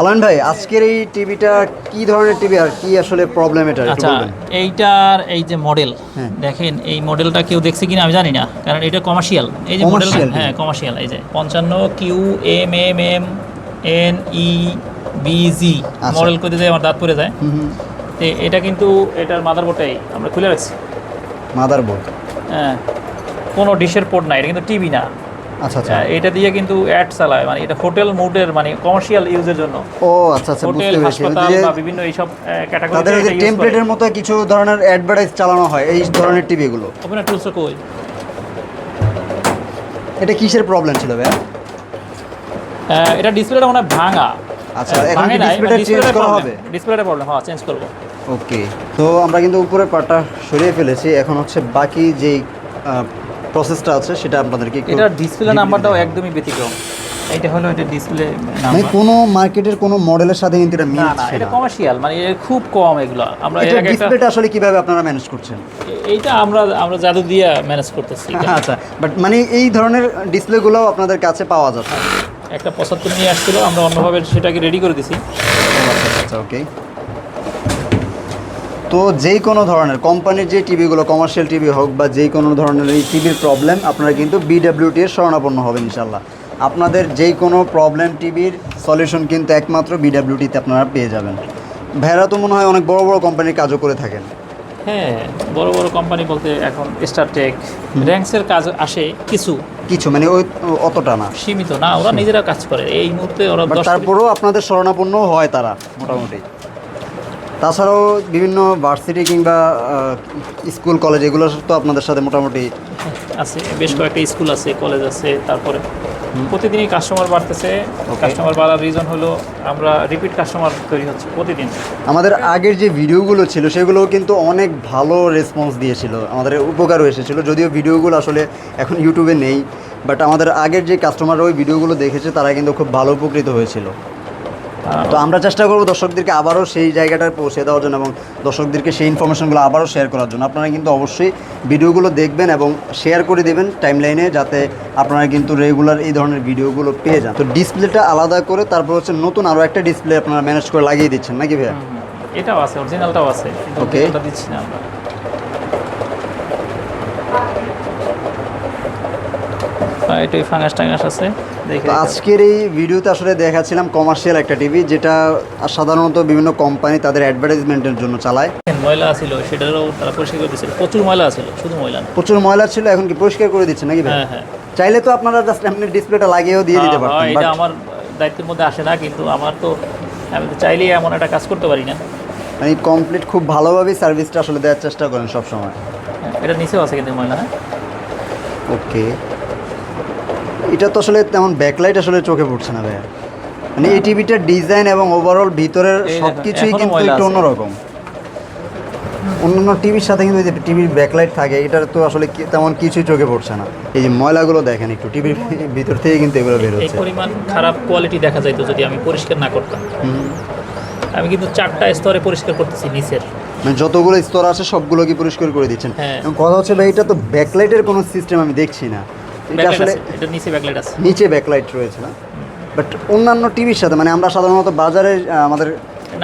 আলান ভাই আজকের এই টিভিটা কি ধরনের টিভি আর কি আসলে প্রবলেম এটা আচ্ছা এইটার এই যে মডেল হ্যাঁ। দেখেন এই মডেলটা কেউ দেখছে কিনা আমি জানি না কারণ এটা কমার্শিয়াল এই যে মডেল হ্যাঁ কমার্শিয়াল এই যে পঞ্চান্ন Q M M M N E B G. Model করতে যায় আমার দাঁত পড়ে যায়। তো এটা কিন্তু এটার মাদারবোর্ডটাই আমরা খুলে রাখছি। মাদারবোর্ড হ্যাঁ কোনো ডিশের পোর্ট নাই এটা কিন্তু টিভি না। আচ্ছা আচ্ছা। এটা দিয়ে কিন্তু অ্যাড চালায় মানে এটা হোটেল মোডের মানে কমার্শিয়াল ইউজের জন্য। ও আচ্ছা আচ্ছা বুঝতে পেরেছি। বা বিভিন্ন এইসব ক্যাটাগরি তাদের যে টেমপ্লেটের মতো কিছু ধরনের অ্যাডভার্টাইজ চালানো হয় এই ধরনের টিভিগুলো ওপেনার টুলস কই? এটা কিসের প্রবলেম ছিল আহ, এটা ডিসপ্লেটা মনে হয় ভাঙা। আচ্ছা, এখন ডিসপ্লেটা চেঞ্জ করা হবে? ডিসপ্লেটা প্রবলেম হ্যাঁ চেঞ্জ করব। ওকে তো আমরা কিন্তু উপরের পার্টটা সরিয়ে ফেলেছি। এখন হচ্ছে বাকি যেই প্রসেসটা আছে সেটা আপনাদেরকে এটার ডিসপ্লে নাম্বারটাও একদমই ব্যতিক্রম। এটা হলো এটা ডিসপ্লে মানে কোনো মার্কেটের কোনো মডেলের সাথে কিন্তু এটা না না এটা কমার্শিয়াল মানে খুব কম এগুলো। আমরা এটা ডিসপ্লেটা আসলে কীভাবে আপনারা ম্যানেজ করছেন? এইটা আমরা আমরা জাদু দিয়ে ম্যানেজ করতেছি। আচ্ছা বাট মানে এই ধরনের ডিসপ্লেগুলো আপনাদের কাছে পাওয়া যাচ্ছে। একটা পঁচাত্তর নিয়ে আসছিল আমরা অন্যভাবে সেটাকে রেডি করে দিছি। আচ্ছা ওকে তো যেই কোনো ধরনের কোম্পানির যে টিভিগুলো কমার্শিয়াল টিভি হোক বা যেই কোনো ধরনের এই টিভির প্রবলেম আপনারা কিন্তু বিডাব্লিউটি এর শরণাপন্ন হবেন ইনশাল্লাহ আপনাদের যেই কোনো প্রবলেম টিভির সলিউশন কিন্তু একমাত্র বিডাব্লিউটিতে আপনারা পেয়ে যাবেন। ভেড়া তো মনে হয় অনেক বড় বড় কোম্পানির কাজও করে থাকেন। হ্যাঁ বড় বড় কোম্পানি বলতে এখন স্টারটেক র্যাঙ্কসের কাজ আসে কিছু। কিছু মানে ওই অতটা না। সীমিত না ওরা নিজেরা কাজ করে। এই মুহূর্তে ওরা তারপরেও আপনাদের শরণাপন্ন হয় তারা মোটামুটি। তাছাড়াও বিভিন্ন ভার্সিটি কিংবা স্কুল কলেজ এগুলো তো আপনাদের সাথে মোটামুটি আছে বেশ কয়েকটা স্কুল আছে কলেজ আছে তারপরে প্রতিদিনই কাস্টমার বাড়তেছে। কাস্টমার বাড়ার রিজন হলো আমরা রিপিট কাস্টমার তৈরি হচ্ছে প্রতিদিন। আমাদের আগের যে ভিডিওগুলো ছিল সেগুলোও কিন্তু অনেক ভালো রেসপন্স দিয়েছিল আমাদের উপকারও এসেছিল। যদিও ভিডিওগুলো আসলে এখন ইউটিউবে নেই বাট আমাদের আগের যে কাস্টমার ওই ভিডিওগুলো দেখেছে তারা কিন্তু খুব ভালো উপকৃত হয়েছিল। তো আমরা চেষ্টা করব দর্শকদেরকে আবারও সেই জায়গাটায় পৌঁছে দেওয়ার জন্য এবং দর্শকদেরকে সেই ইনফরমেশনগুলো আবারও শেয়ার করার জন্য। আপনারা কিন্তু অবশ্যই ভিডিওগুলো দেখবেন এবং শেয়ার করে দেবেন টাইমলাইনে যাতে আপনারা কিন্তু রেগুলার এই ধরনের ভিডিওগুলো পেয়ে যান। তো ডিসপ্লেটা আলাদা করে তারপর হচ্ছে নতুন আরও একটা ডিসপ্লে আপনারা ম্যানেজ করে লাগিয়ে দিচ্ছেন। নাকি ভাইয়া। এটাও আছে অরিজিনালটাও আছে. ওটা দিচ্ছি না আমরা। আর এটা ফাঙ্গাস টাঙ্গাস আছে আজকের এই ভিডিওতে আসলে দেখাচ্ছিলাম কমার্শিয়াল একটা টিভি যেটা সাধারণত বিভিন্ন কোম্পানি তাদের অ্যাডভার্টাইজমেন্টের জন্য চালায়। ময়লা ছিল সেটারও তারা পরিষ্কার করে প্রচুর ময়লা ছিল শুধু ময়লা প্রচুর ময়লা ছিল এখন কি পরিষ্কার করে দিচ্ছেন নাকি হ্যাঁ হ্যাঁ। চাইলে তো আপনারা জাস্ট এমনি ডিসপ্লেটা লাগিয়েও দিয়ে দিতে হ্যাঁ, পারতেন হ্যাঁ, এটা আমার দায়িত্বের মধ্যে আসে না কিন্তু আমার তো আমি তো চাইলেই এমন একটা কাজ করতে পারি না। মানে কমপ্লিট খুব ভালোভাবেই সার্ভিসটা আসলে দেওয়ার চেষ্টা করেন সব সময় হ্যাঁ, এটা নিচেও আছে কিন্তু ময়লা হ্যাঁ। ওকে এটা তো আসলে তেমন ব্যাকলাইট আসলে চোখে পড়ছে না ভাইয়া। মানে এই টিভিটার ডিজাইন এবং ওভারঅল ভিতরের সব কিছুই কিন্তু একটু। অন্যরকম। অন্যান্য টিভির সাথে কিন্তু টিভির ব্যাকলাইট থাকে এটার তো আসলে তেমন কিছুই চোখে পড়ছে না। এই যে ময়লাগুলো দেখেন একটু টিভির ভিতর থেকে কিন্তু এগুলো বের হচ্ছে। পরিমাণ খারাপ কোয়ালিটি দেখা যাইতো যদি আমি পরিষ্কার না করতাম। আমি কিন্তু চারটা স্তরে পরিষ্কার করতেছি নিচের। মানে যতগুলো স্তর আছে সবগুলো কি পরিষ্কার করে দিচ্ছেন? হ্যাঁ। এবং কথা হচ্ছে ভাই এটা তো ব্যাকলাইটের কোনো সিস্টেম আমি দেখছি না। এটা আসলে এটা নিচে ব্যাকলাইট আছে। নিচে ব্যাকলাইট রয়েছে না? বাট অন্যান্য টিভির সাথে মানে আমরা সাধারণত বাজারে আমাদের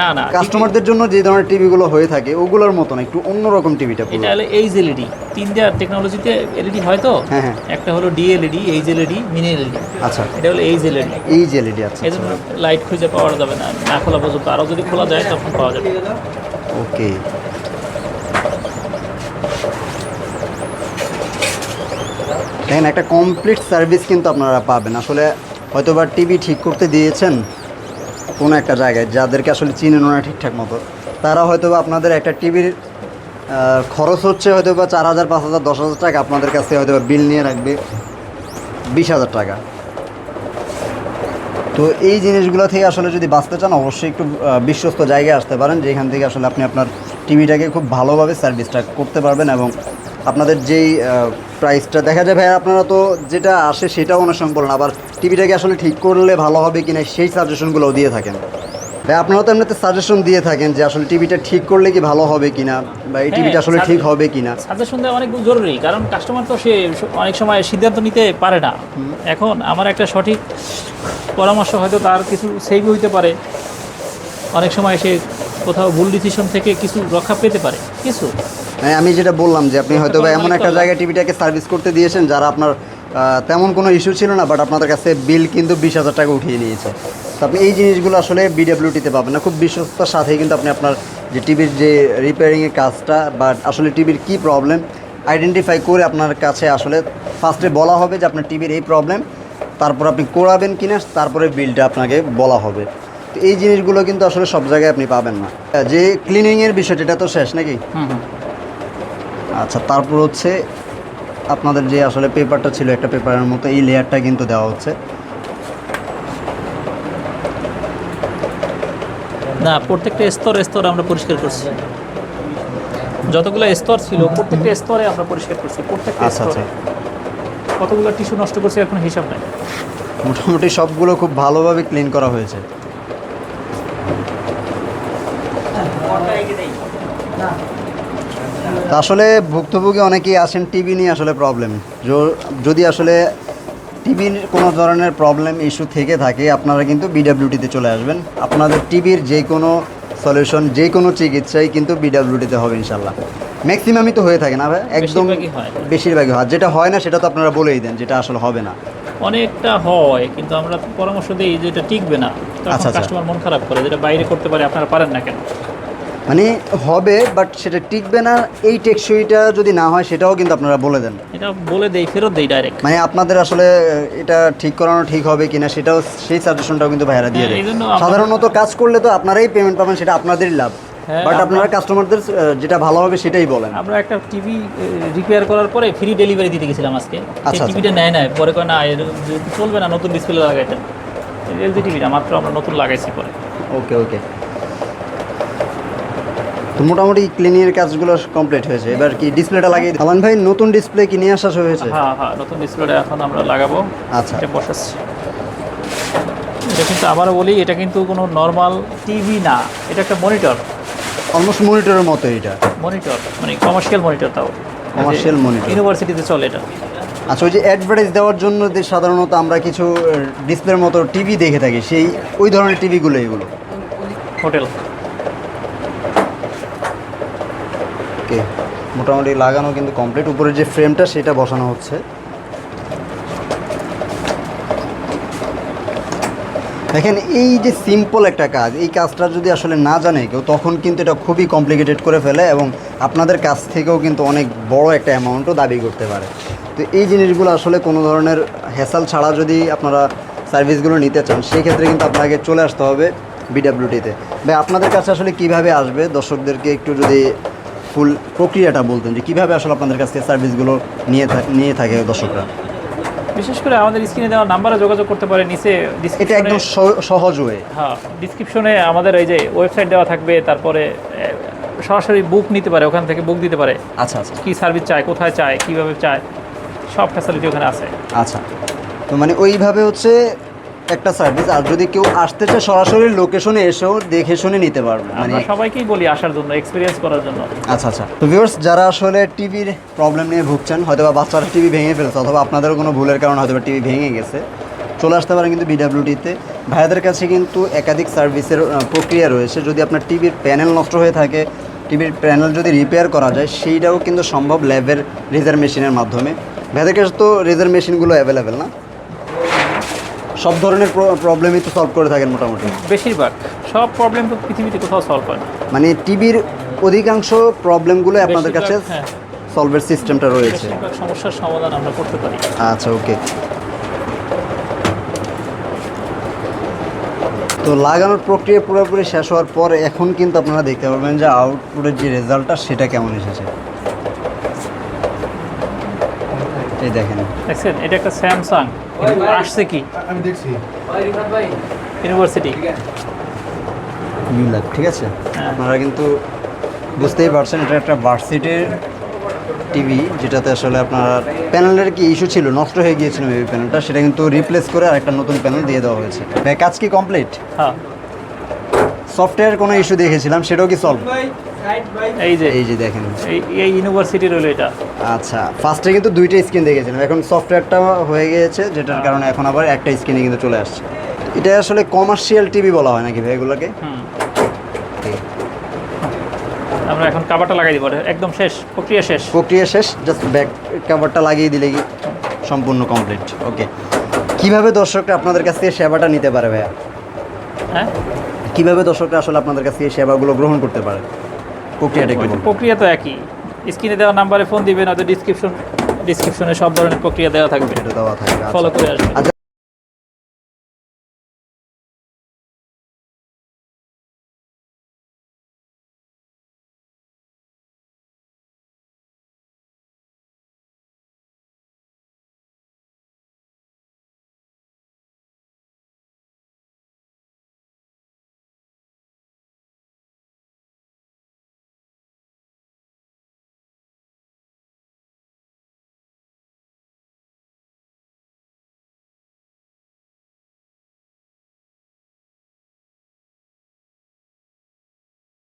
না না কাস্টমারদের জন্য যে ধরনের টিভিগুলো হয়ে থাকে ওগুলোর মতো না একটু অন্যরকম টিভিটা এটা হলো এইচ এলইডি তিনটা টেকনোলজিতে এলইডি হয় তো? হ্যাঁ, হ্যাঁ। একটা হলো DLED H LED mini LED আচ্ছা। এটা হলো এইচ এলইডি এই যে এলইডি আছে এই লাইট খুঁজে পাওয়া যাবে না। না খোলা পর্যন্ত। আরও যদি খোলা যায় তখন পাওয়া যাবে। ওকে দেখেন, একটা কমপ্লিট সার্ভিস কিন্তু আপনারা পাবেন। আসলে হয়তো বা টিভি ঠিক করতে দিয়েছেন কোনো একটা জায়গায়, যাদেরকে আসলে চিনেন না ঠিকঠাক মতো। তারা হয়তো বা আপনাদের একটা টিভির খরচ হচ্ছে হয়তো বা চার হাজার, পাঁচ হাজার, দশ হাজার টাকা। আপনাদের কাছে হয়তো বা বিল নিয়ে রাখবে বিশ হাজার টাকা। তো এই জিনিসগুলো থেকে আসলে যদি বাঁচতে চান, অবশ্যই একটু বিশ্বস্ত জায়গায় আসতে পারেন, যেখান থেকে আসলে আপনি আপনার টিভিটাকে খুব ভালোভাবে সার্ভিসটা করতে পারবেন এবং আপনাদের যেই প্রাইসটা দেখা যায় ভাই আপনারা তো যেটা আসে সেটাও অনেক সময় বলেন আবার টিভিটাকে আসলে ঠিক করলে ভালো হবে কিনা সেই সাজেশনগুলোও দিয়ে থাকেন। ভাই আপনারা তো এমনিতে সাজেশন দিয়ে থাকেন যে আসলে টিভিটা ঠিক করলে কি ভালো হবে কিনা বা এই হ্যাঁ, টিভিটা আসলে ঠিক হবে কিনা? সাজেশন দেওয়া অনেক জরুরি কারণ কাস্টমার তো সে অনেক সময় সিদ্ধান্ত নিতে পারে না। এখন আমার একটা সঠিক পরামর্শ হয়তো তার কিছু সেভ হইতে পারে। অনেক সময় সে কোথাও ভুল ডিসিশন থেকে কিছু রক্ষা পেতে পারে। কিছু। আমি যেটা বললাম যে আপনি হয়তো বা এমন একটা জায়গায় টিভিটাকে সার্ভিস করতে দিয়েছেন যারা আপনার তেমন কোনো ইস্যু ছিল না বাট আপনাদের কাছে বিল কিন্তু বিশ হাজার টাকা উঠিয়ে নিয়েছে। তো আপনি এই জিনিসগুলো আসলে বিডাব্লিউটিতে পাবেন না। খুব বিশ্বস্ততার সাথেই কিন্তু আপনি আপনার যে টিভির যে রিপেয়ারিংয়ের কাজটা বা আসলে টিভির কী প্রবলেম আইডেন্টিফাই করে আপনার কাছে আসলে ফার্স্টে বলা হবে যে আপনার টিভির এই প্রবলেম তারপর আপনি করাবেন কিনা তারপরে বিলটা আপনাকে বলা হবে। তো এই জিনিসগুলো কিন্তু আসলে সব জায়গায় আপনি পাবেন না। যে ক্লিনিংয়ের বিষয়টা এটা তো শেষ নাকি? আচ্ছা তারপর হচ্ছে আপনাদের যে আসলে পেপারটা ছিল একটা পেপারের মতো এই লেয়ারটা কিন্তু দেওয়া হচ্ছে। না প্রত্যেকটা স্তর স্তর আমরা পরিষ্কার করছি। যতগুলো স্তর ছিল প্রত্যেকটা স্তরে আমরা পরিষ্কার করছি প্রত্যেকটা আচ্ছা স্তরে। কতগুলো টিস্যু নষ্ট করছি এখন হিসাব নাই। মোটামুটি সবগুলো খুব ভালোভাবে ক্লিন করা হয়েছে। তা আসলে ভুক্তভোগী অনেকেই আসেন টিভি নিয়ে আসলে প্রবলেম যদি আসলে টিভির কোনো ধরনের প্রবলেম ইস্যু থেকে থাকে আপনারা কিন্তু বিডাব্লিউটিতে চলে আসবেন। আপনাদের টিভির যে কোনো সলিউশন যে কোনো চিকিৎসাই কিন্তু বিডাব্লিউটিতে হবে ইনশাল্লাহ ম্যাক্সিমামই তো হয়ে থাকে না ভাই? একদম বেশিরভাগই হয়। যেটা হয় না সেটা তো আপনারা বলেই দেন যেটা আসলে হবে না। অনেকটা হয় কিন্তু আমরা পরামর্শ দিই যে এটা টিকবে না। আচ্ছা, আচ্ছা। কাস্টমার মন খারাপ করে যেটা বাইরে করতে পারে আপনারা পারেন না কেন? মানে হবে বাট সেটা টিকবে না। এই টেকসইটা যদি না হয় সেটাও কিন্তু আপনারা বলে দেন। এটা বলে দেই ফেরত দেই ডাইরেক্ট মানে আপনাদের আসলে এটা ঠিক করানো ঠিক হবে কিনা সেটাও সেই সাজেশনটাও কিন্তু ভাইরা দিয়ে হ্যাঁ, দেয়। সাধারণত কাজ করলে তো আপনারাই পেমেন্ট পাবেন সেটা আপনাদেরই লাভ। হ্যাঁ, বাট আপনারা কাস্টমারদের যেটা ভালো হবে সেটাই বলেন। আমরা একটা টিভি রিপেয়ার করার পরে ফ্রি ডেলিভারি দিতে গেছিলাম আজকে। আচ্ছা, আচ্ছা। টিভিটা নেয় না পরে কয় না চলবে না নতুন ডিসপ্লে লাগাইতে। এলজি টিভিটা মাত্র আমরা নতুন লাগাইছি পরে। ওকে ওকে তো মোটামুটি ক্লিনিংয়ের কাজগুলো কমপ্লিট হয়েছে। এবার কি ডিসপ্লেটা লাগিয়ে আলান ভাই নতুন ডিসপ্লে কি নিয়ে আসা হয়েছে? হ্যাঁ হ্যাঁ নতুন ডিসপ্লেটা এখন আমরা লাগাবো। আচ্ছা। এটা বসাচ্ছি। এটা কিন্তু আবারও বলি এটা কিন্তু কোনো নর্মাল টিভি না। এটা একটা মনিটর অলমোস্ট মনিটরের মতো এটা। মনিটর মানে কমার্শিয়াল মনিটর তাও। Commercial monitor। ইউনিভার্সিটিতে চলে এটা। আচ্ছা ওই যে অ্যাডভার্টাইজ দেওয়ার জন্য যে সাধারণত আমরা কিছু ডিসপ্লের মতো টিভি দেখে থাকি সেই ওই ধরনের টিভিগুলো এগুলো? হোটেল ওকে, মোটামুটি লাগানো কিন্তু কমপ্লিট উপরে যে ফ্রেমটা সেটা বসানো হচ্ছে। দেখেন, এই যে সিম্পল একটা কাজ, এই কাজটা যদি আসলে না জানে কেউ, তখন কিন্তু এটা খুবই কমপ্লিকেটেড করে ফেলে এবং আপনাদের কাছ থেকেও কিন্তু অনেক বড় একটা অ্যামাউন্টও দাবি করতে পারে। তো এই জিনিসগুলো আসলে কোনো ধরনের হেসাল ছাড়া যদি আপনারা সার্ভিসগুলো নিতে চান সেই ক্ষেত্রে কিন্তু আপনাকে চলে আসতে হবে বিডাব্লিউটিতে ভাই, আপনাদের কাছে আসলে কীভাবে আসবে? দর্শকদেরকে একটু যদি ফুল প্রক্রিয়াটা বলতেন যে কীভাবে আসলে আপনাদের কাছ থেকে সার্ভিসগুলো নিয়ে নিয়ে থাকে দর্শকরা? বিশেষ করে আমাদের স্ক্রিনে দেওয়া নাম্বারে যোগাযোগ করতে পারে নিচে এটা একদম সহজ ওয়ে হ্যাঁ ডিসক্রিপশনে আমাদের এই যে ওয়েবসাইট দেওয়া থাকবে তারপরে সরাসরি বুক নিতে পারে ওখান থেকে বুক দিতে পারে। আচ্ছা আচ্ছা। কী সার্ভিস চায় কোথায় চায় কীভাবে চায় সব ফ্যাসিলিটি ওখানে আছে। আচ্ছা। তো মানে ওইভাবে হচ্ছে একটা সার্ভিস আর যদি কেউ আসতে চায় সরাসরি লোকেশনে এসেও দেখে শুনে নিতে পারবে। মানে সবাইকেই বলি আসার জন্য এক্সপিরিয়েন্স করার জন্য। আচ্ছা আচ্ছা। তো ভিউয়ার্স যারা আসলে টিভির প্রবলেম নিয়ে ভুগছেন হয়তো বা বাচ্চারা টিভি ভেঙে ফেলছে অথবা আপনাদেরও কোনো ভুলের কারণে হয়তো টিভি ভেঙে গেছে চলে আসতে পারেন কিন্তু বিডাব্লিউটিতে ভাইয়াদের কাছে কিন্তু একাধিক সার্ভিসের প্রক্রিয়া রয়েছে। যদি আপনার টিভির প্যানেল নষ্ট হয়ে থাকে টিভির প্যানেল যদি রিপেয়ার করা যায় সেইটাও কিন্তু সম্ভব ল্যাবের রেজার মেশিনের মাধ্যমে। ভাইয়াদের কাছে তো রেজার মেশিনগুলো অ্যাভেলেবেল না। সব ধরনের প্রবলেমই তো সলভ করে থাকেন মোটামুটি। বেশিরভাগ। সব প্রবলেম তো পৃথিবীতে কোথাও সলভ হয় মানে টিভির অধিকাংশ প্রবলেমগুলো আপনাদের কাছে বেশিরভাগ, হ্যাঁ। সলভের সিস্টেমটা রয়েছে। সমস্যার সমাধান আমরা করতে পারি। আচ্ছা ওকে তো লাগানোর প্রক্রিয়া পুরোপুরি শেষ হওয়ার পর এখন কিন্তু আপনারা দেখতে পারবেন যে আউটপুটের যে রেজাল্টটা সেটা কেমন এসেছে। এই দেখেন। দেখছেন? এটা একটা স্যামসাং আসছে কি? আমি দেখছি। ইউনিভার্সিটি মিলাক ঠিক আছে। হ্যাঁ। আপনারা কিন্তু বুঝতেই পারছেন এটা একটা ভার্সিটির টিভি যেটাতে আসলে আপনার প্যানেলের কি ইস্যু ছিল নষ্ট হয়ে গিয়েছিল এই প্যানেলটা সেটা কিন্তু রিপ্লেস করে আরেকটা নতুন প্যানেল দিয়ে দেওয়া হয়েছে। ভাই, কাজ কি কমপ্লিট হ্যাঁ। সফটওয়্যার কোনো ইস্যু দেখেছিলাম সেটাও কি সলভ এই যে এই যে দেখেন। এই এই ইউনিভার্সিটি রইল এটা। আচ্ছা ফার্স্টে কিন্তু দুইটা স্ক্রিন দেখেছিলাম এখন সফটওয়্যারটা হয়ে গিয়েছে যেটার কারণে এখন আবার একটা স্ক্রিনে কিন্তু চলে আসছে। এটা আসলে কমার্শিয়াল টিভি বলা হয় নাকি ভাই এগুলোকে? হুম। আমরা এখন কাভারটা লাগাই দিব একদম শেষ প্রক্রিয়া শেষ। প্রক্রিয়া শেষ জাস্ট ব্যাক কাভারটা লাগিয়ে দিলে কি সম্পূর্ণ কমপ্লিট ওকে কীভাবে দর্শকরা আপনাদের কাছ থেকে সেবাটা নিতে পারে ভাইয়া? হ্যাঁ? কীভাবে দর্শকরা আসলে আপনাদের কাছে থেকে সেবাগুলো গ্রহণ করতে পারে? প্রক্রিয়াটা কি প্রক্রিয়া তো একই। স্ক্রিনে দেওয়া নাম্বারে ফোন দিবেন হয়তো ডিসক্রিপশন ডিসক্রিপশনে সব ধরনের প্রক্রিয়া দেওয়া থাকবে। দেওয়া থাকবে আচ্ছা। ফলো করে আসবেন। আচ্ছা।